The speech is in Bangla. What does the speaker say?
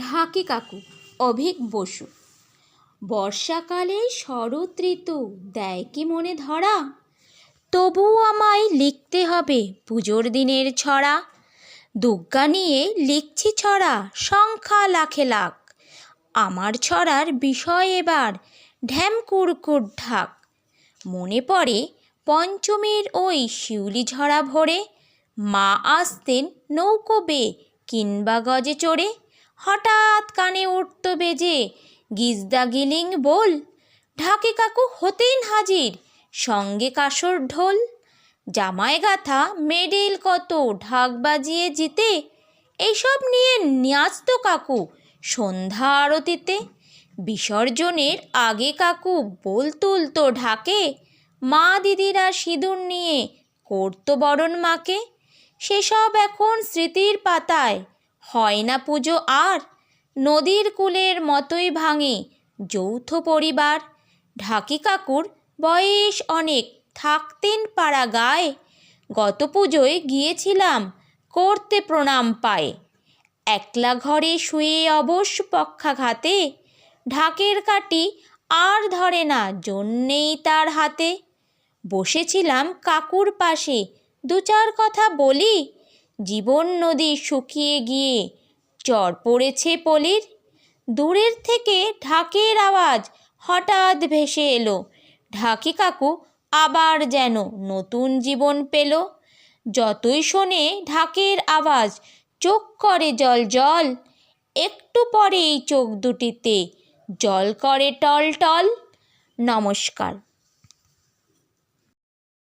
ঢাকি কাকু, অভিক বসু। বর্ষাকালে শরৎ ঋতু দেয় কি মনে ধরা? তবু আমায় লিখতে হবে পুজোর দিনের ছড়া। দুগ্গা নিয়ে লিখছি ছড়া সংখ্যা লাখে লাখ। আমার ছড়ার বিষয় এবার ঢ্যাম কুড়কুড় ঢাক। মনে পড়ে পঞ্চমীর ওই শিউলি ঝরা ভরে, মা আসতেন নৌকো বেয়ে কিংবা গজে চড়ে। হঠাৎ কানে উঠত বেজে, গিজদা গিলিং বল, ঢাকে কাকু হতেন হাজির, সঙ্গে কাসর ঢোল জামায় গাথা মেডেল কত, ঢাক বাজিয়ে জিতে এইসব নিয়ে নাচতো কাকু সন্ধ্যা আরতিতে, বিসর্জনের আগে কাকু বোল তুলতো ঢাকে, মা দিদিরা সিঁদুর নিয়ে করতো বরণ মাকে, সেসব এখন স্মৃতির পাতায় হয় না পুজো আর? নদীর কূলের মতোই ভাঙে যৌথ পরিবার। ঢাকি কাকুর বয়স অনেক, থাকতেন পাড়া গায়ে। গত পুজোয় গিয়েছিলাম, করতে প্রণাম পায়ে। একলা ঘরে শুয়ে অবশ্য পক্ষাঘাতে। ঢাকের কাটি আর ধরে না, জন্যেই তার হাতে। বসেছিলাম কাকুর পাশে, দু চার কথা বলি জীবন নদী শুকিয়ে গিয়ে চর পড়েছে পলির। দূরের থেকে ঢাকের আওয়াজ হঠাৎ ভেসে এলো। ঢাকি কাকু আবার যেন নতুন জীবন পেল। যতই শোনে ঢাকের আওয়াজ, চোখ করে জল জল। একটু পরেই চোখ দুটিতে জল করে টল টল। নমস্কার।